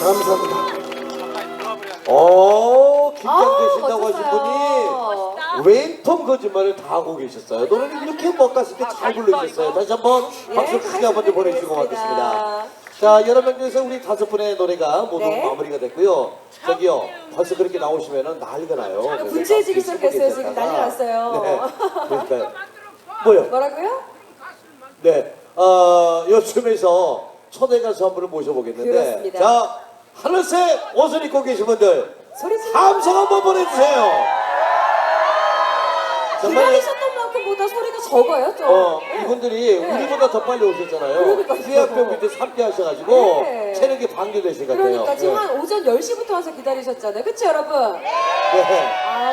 감사합니다. 오, 긴장되신다고 아우, 하신. 분이 웬통 거짓말을 다 하고 계셨어요. 노래를 이렇게 먹갔을 때 잘 불러주셨어요. 다시 한번 박수 예, 크게 한번 좀 보내주시고 가겠습니다. 자, 여러 명 중에서 우리 다섯 분의 노래가 모두 네. 마무리가 됐고요. 저기요, 벌써 그렇게 나오시면은 난리가 나요. 그래서 분주해지기 막 시작했어요. 지금 계셨다가. 난리 났어요. 네, 그러니까요. 뭐요? 뭐라고요? 네, 어, 요즘에서 초대 가수 한 분을 모셔보겠는데, 그렇습니다. 자, 하늘색 옷을 입고 계신 분들, 소리 지르 함성 한번 보내주세요. 정말, 기다리셨던 만큼보다 소리가 적어요, 좀. 어, 네. 이분들이 네. 우리보다 더 빨리 오셨잖아요. 그러니까요. 수학병 밑에 함께 하셔가지고, 네. 체력이 반겨되신 것 같아요. 그러니까 지금 네. 한 오전 10시부터 와서 기다리셨잖아요. 그쵸, 여러분? 네.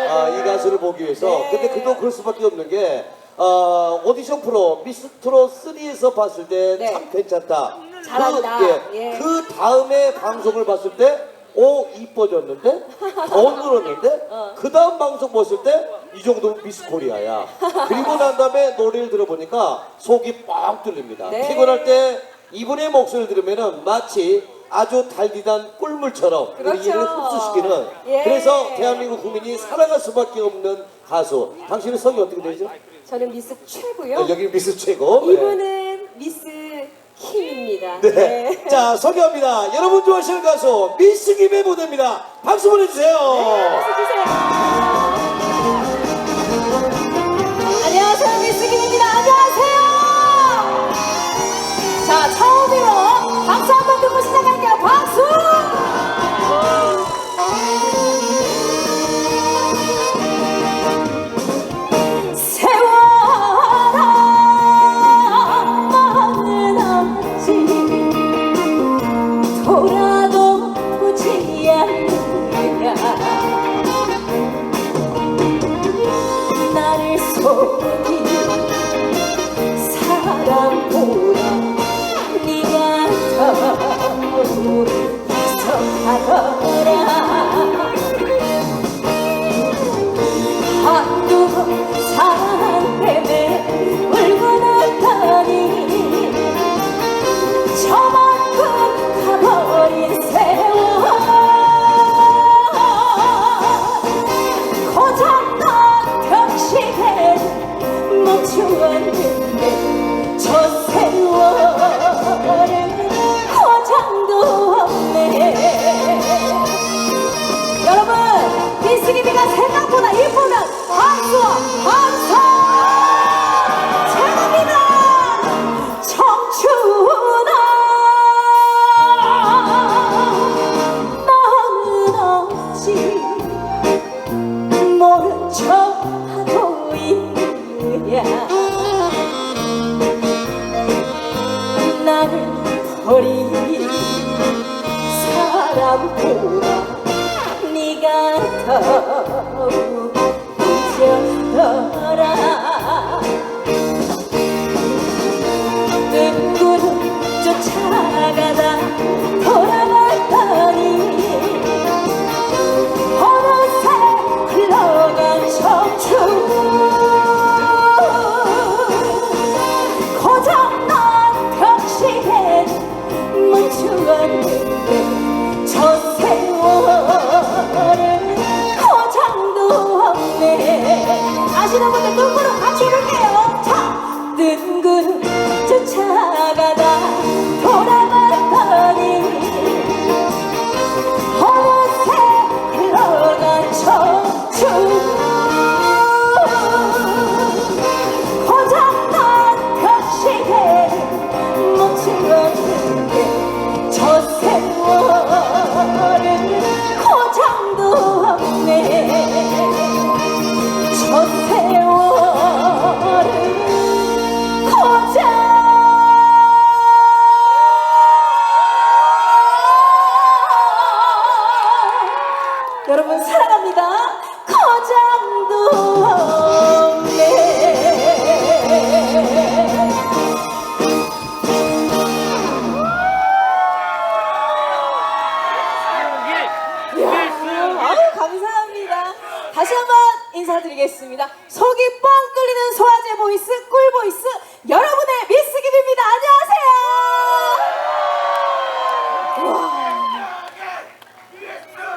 아, 이 가수를 보기 위해서. 네. 근데 그도 그럴 수밖에 없는 게, 어, 오디션 프로 미스트롯 3에서 봤을 때 네. 참 괜찮다. 잘한다. 그, 예, 예. 그 다음에 방송을 봤을 때, 오, 이뻐졌는데? 더 늘었는데? 어. 그 다음 방송 봤을 때, 이 정도면 미스 코리아야. 그리고 난 다음에 노래를 들어보니까 속이 뻥 뚫립니다. 네. 피곤할 때 이분의 목소리를 들으면은 마치 아주 달디단 꿀물처럼 우리 그렇죠. 이를 흡수시키는 예. 그래서 대한민국 국민이 살아갈 수밖에 없는 가수. 당신의 성이 어떻게 되죠? 저는 미스 최고요. 네, 여기 미스 최고. 네. 이분은 미스 킴입니다. 네. 자, 소개합니다. 여러분 좋아하시는 가수 미스 김의 무대입니다. 박수 보내주세요. 박수 주세요.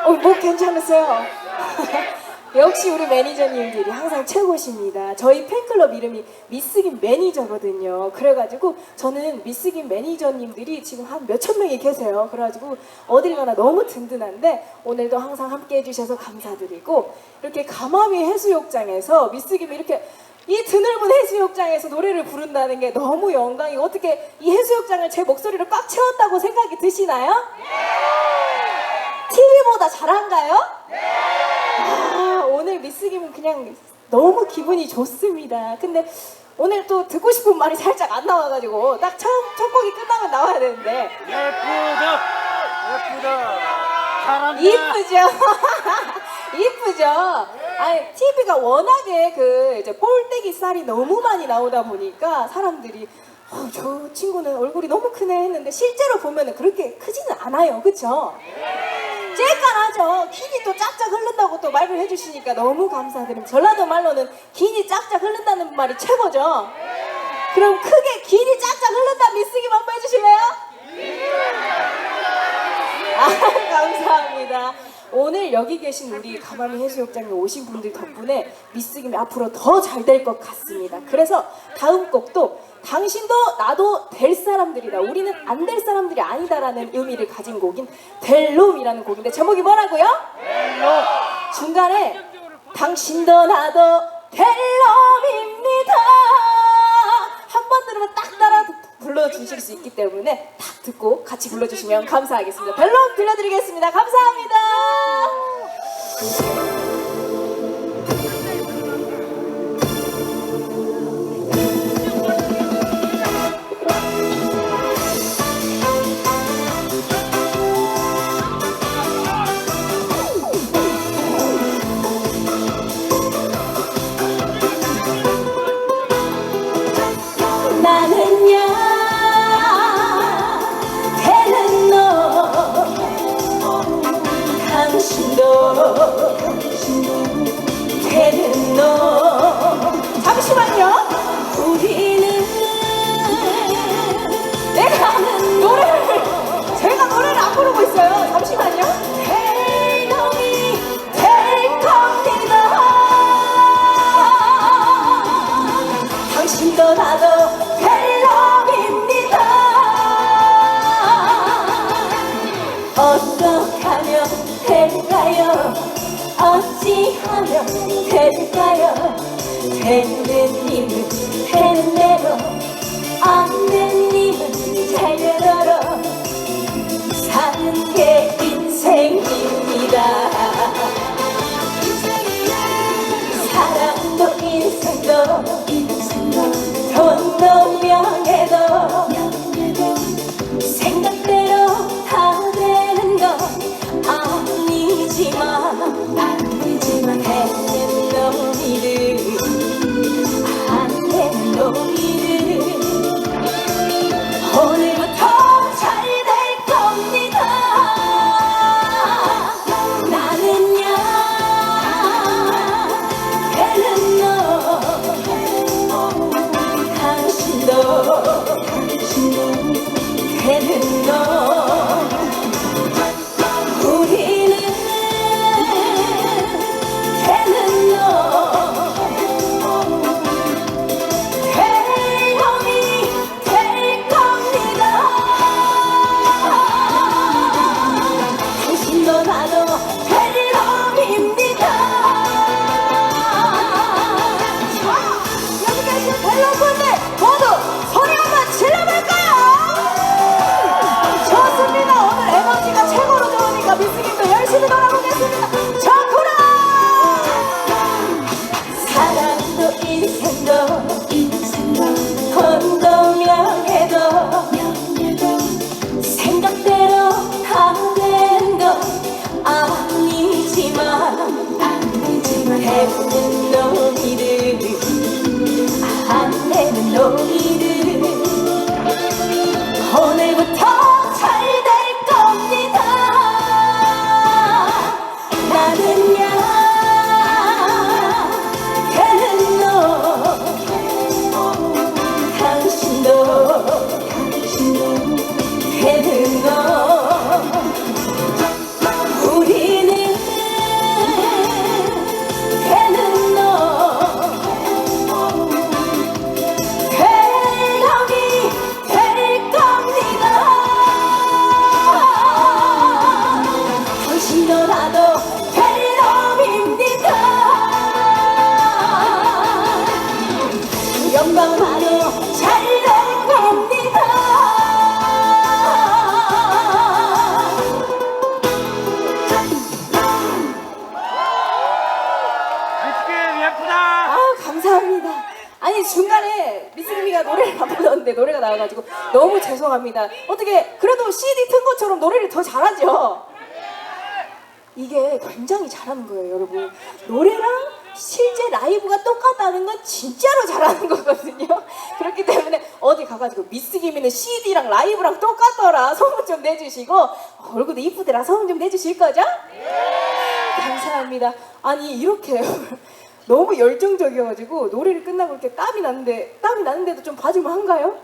여러분 목 괜찮으세요? 역시 우리 매니저님들이 항상 최고십니다. 저희 팬클럽 이름이 미스김 매니저거든요. 그래가지고 저는 미스김 매니저님들이 지금 한 몇천 명이 계세요. 그래가지고 어딜 가나 너무 든든한데 오늘도 항상 함께 해주셔서 감사드리고 이렇게 가마위 해수욕장에서 미스김이 이렇게 이 드넓은 해수욕장에서 노래를 부른다는 게 너무 영광이고 어떻게 이 해수욕장을 제 목소리로 꽉 채웠다고 생각이 드시나요? TV보다 잘한가요? 아, 오늘 미스김은 그냥 너무 기분이 좋습니다. 근데 오늘 또 듣고 싶은 말이 살짝 안 나와가지고 딱 처음 첫 곡이 끝나면 나와야 되는데 예쁘다 예쁘다 잘한다 이쁘죠? 이쁘죠? 아니 TV가 워낙에 그 이제 볼때기 쌀이 너무 많이 나오다 보니까 사람들이 어, 저 친구는 얼굴이 너무 크네 했는데 실제로 보면은 그렇게 크지는 않아요, 그쵸? 쬐깐하죠. 긴이 또 짝짝 흐른다고 또 말을 해주시니까 너무 감사드립니다. 전라도 말로는 긴이 짝짝 흐른다는 말이 최고죠. 그럼 크게 긴이 짝짝 흐른다 미스김 한번 해주실래요? 아, 감사합니다. 오늘 여기 계신 우리 가마미 해수욕장에 오신 분들 덕분에 미스김이 앞으로 더 잘 될 것 같습니다. 그래서 다음 곡도 당신도 나도 될 사람들이다. 우리는 안 될 사람들이 아니다라는 의미를 가진 곡인 델롬이라는 곡인데 제목이 뭐라고요? 델롬. 중간에 당신도 나도 델롬입니다. 한 번 들으면 딱 따라 불러주실 수 있기 때문에 딱 듣고 같이 불러주시면 감사하겠습니다. 벨롬 들려드리겠습니다. 감사합니다. 잘하는 거예요, 여러분. 노래랑 실제 라이브가 똑같다는 건 진짜로 잘하는 거거든요. 그렇기 때문에 어디 가가지고 미스 김이는 CD랑 라이브랑 똑같더라 소문 좀 내주시고 어, 얼굴도 이쁘더라 소문 좀 내주실 거죠? 감사합니다. 아니 이렇게 너무 열정적이어가지고 노래를 끝나고 이렇게 땀이 났는데 땀이 났는데도 좀 봐주면 한가요?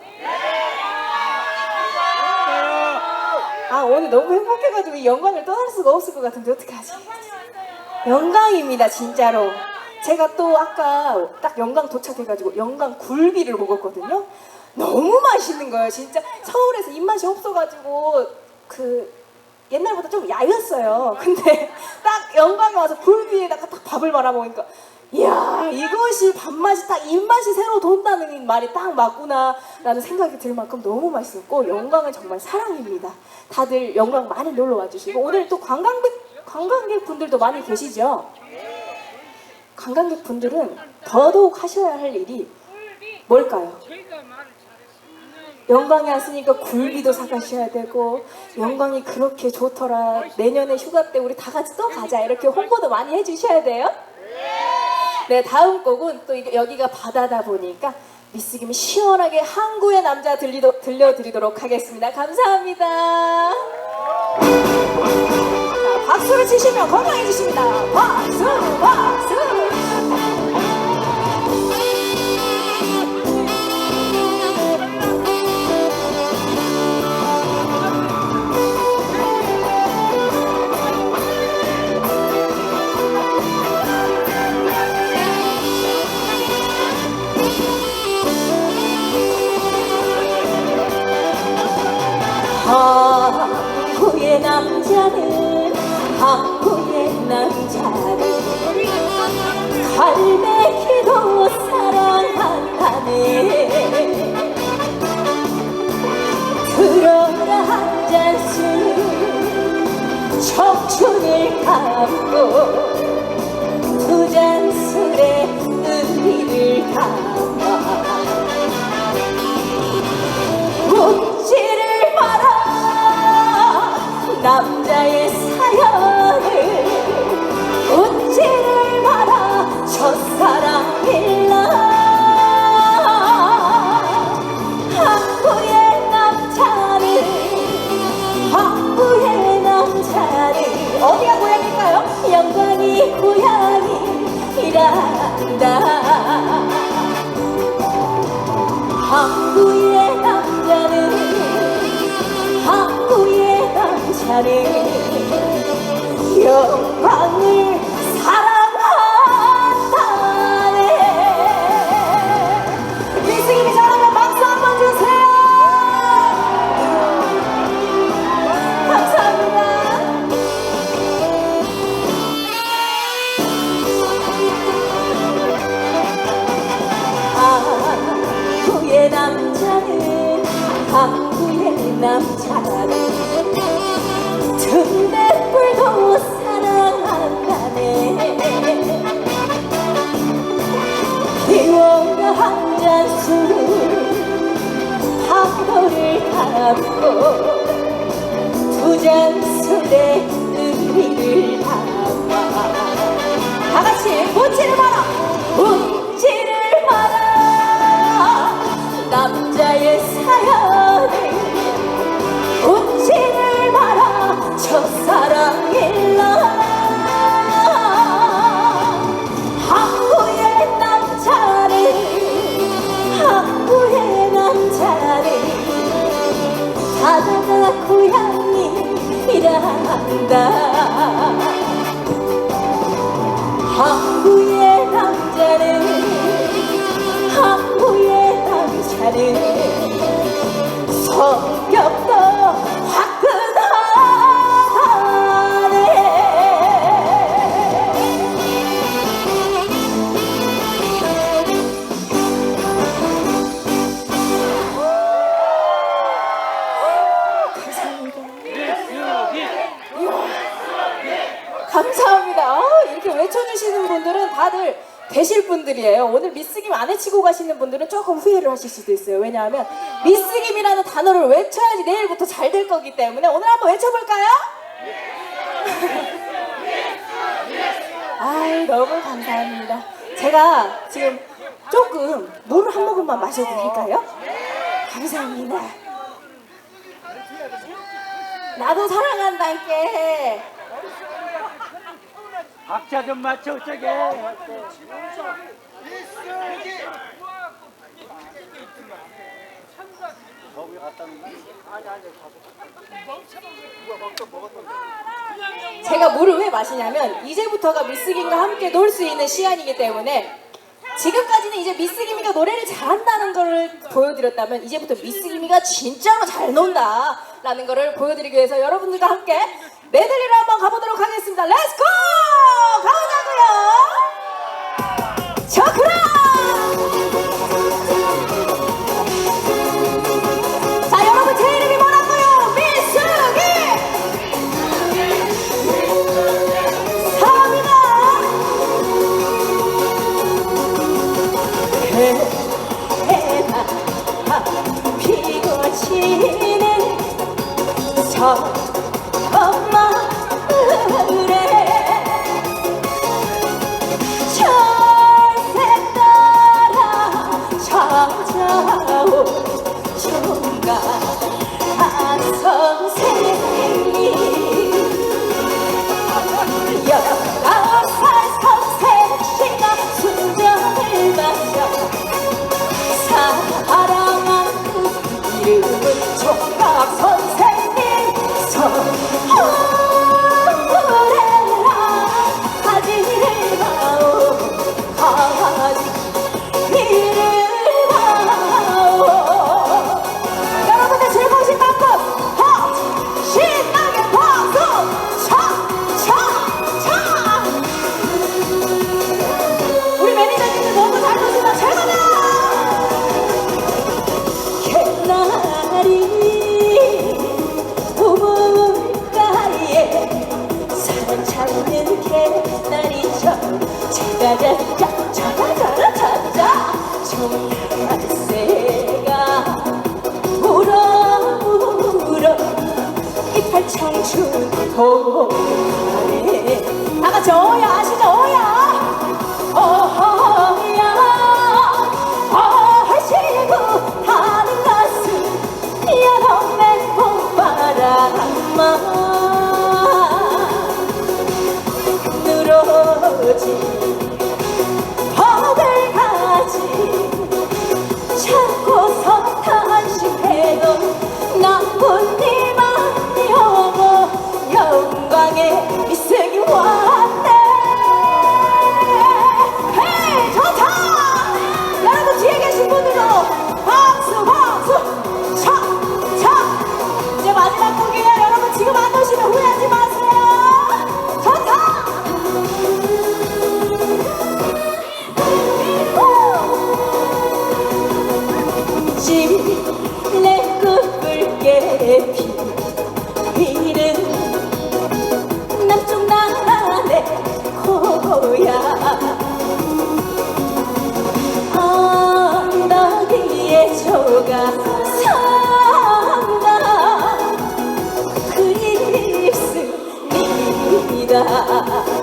아 오늘 너무 행복해가지고 이 영광을 떠날 수가 없을 것 같은데 어떡하지? 영광입니다 진짜로. 제가 또 아까 딱 영광 도착해가지고 영광 굴비를 먹었거든요. 너무 맛있는 거예요 진짜 서울에서 입맛이 없어가지고 그 옛날보다 좀 야였어요. 근데 딱 영광에 와서 굴비에다가 딱 밥을 말아 먹으니까 이야 이것이 밥맛이 딱 입맛이 새로 돈다는 말이 딱 맞구나 라는 생각이 들 만큼 너무 맛있었고 영광은 정말 사랑입니다. 다들 영광 많이 놀러 와주시고 오늘 또 관광객, 관광객 분들도 많이 계시죠? 관광객 분들은 더더욱 하셔야 할 일이 뭘까요? 영광에 왔으니까 굴비도 사가셔야 되고 영광이 그렇게 좋더라 내년에 휴가 때 우리 다 같이 또 가자 이렇게 홍보도 많이 해주셔야 돼요 네 다음 곡은 또 여기가 바다다 보니까 미스김이 시원하게 항구의 남자 들리도, 들려드리도록 하겠습니다 감사합니다 치시면 건강해지십니다. 박수 박수 사랑한다네 들어라 한 잔술 청춘을 감고 두 잔술에 의리를 담아 묻지를 마라 남자의 사연을 묻지를 마라 첫사랑일 어디가 고향일까요? 영광이 고향이란다 항구의 남자는 항구의 남자는 영광을 두 잔술에 고향이란다. 항구의 남자는 항구의 남자는 하실 수도 있어요. 왜냐하면 미스김이라는 단어를 외쳐야지 내일부터 잘 될 거기 때문에 오늘 한번 외쳐볼까요? 아이 너무 감사합니다. 제가 지금 조금 물을 한 모금만 마셔도 될까요? 감사합니다. 나도 사랑한다께. 박자 좀 맞춰 저게 거기 갖다 놓는 제가 물을 왜 마시냐면 이제부터가 미스김과 함께 놀 수 있는 시간이기 때문에 지금까지는 이제 미스김이가 노래를 잘한다는 거를 보여드렸다면 이제부터 미스김이가 진짜로 잘 논다 라는 거를 보여드리기 위해서 여러분들과 함께 메들리를 한번 가보도록 하겠습니다. 렛츠고! 가보자고요 자가 그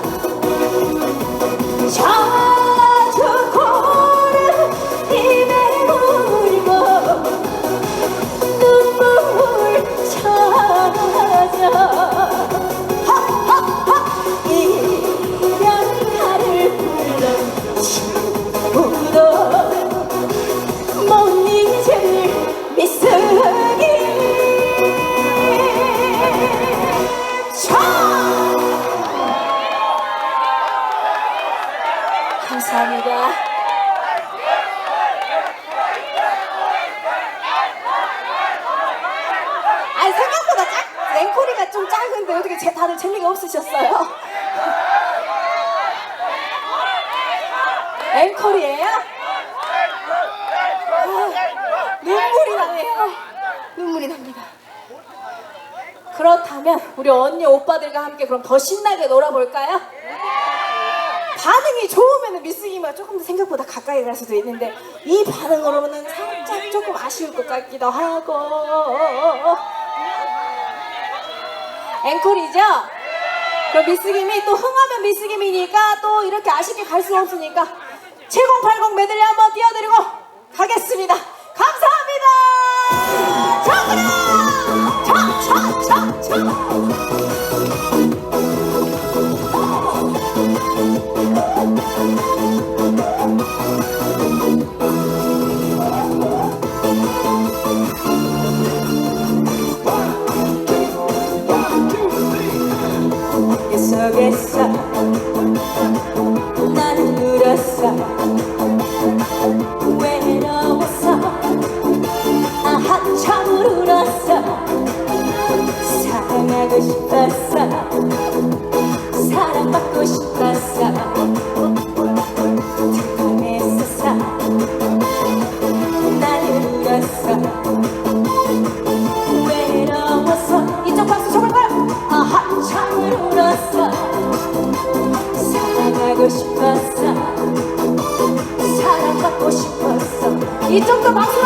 작 앵콜이가 좀 작은데 어떻게 제 다들 재미가 없으셨어요? 앵콜이에요? 아, 눈물이 나네요. 눈물이 납니다. 그렇다면 우리 언니 오빠들과 함께 그럼 더 신나게 놀아볼까요? 반응이 좋으면 미스김이가 조금 더 생각보다 가까이 갈 수도 있는데 이 반응으로는 살짝 조금 아쉬울 것 같기도 하고 앵콜이죠? 그럼 미스김이 또 흥하면 미스김이니까 또 이렇게 아쉽게 갈 수 없으니까 7080 메들리 한번 띄워드리고 가겠습니다. 감사합니다. 정그라! 차차차차 외로워서 이쪽 박수 쳐볼까요? 아 한참을 울었어. 사랑하고 싶었어. 사랑받고 싶었어. 이쪽도 박수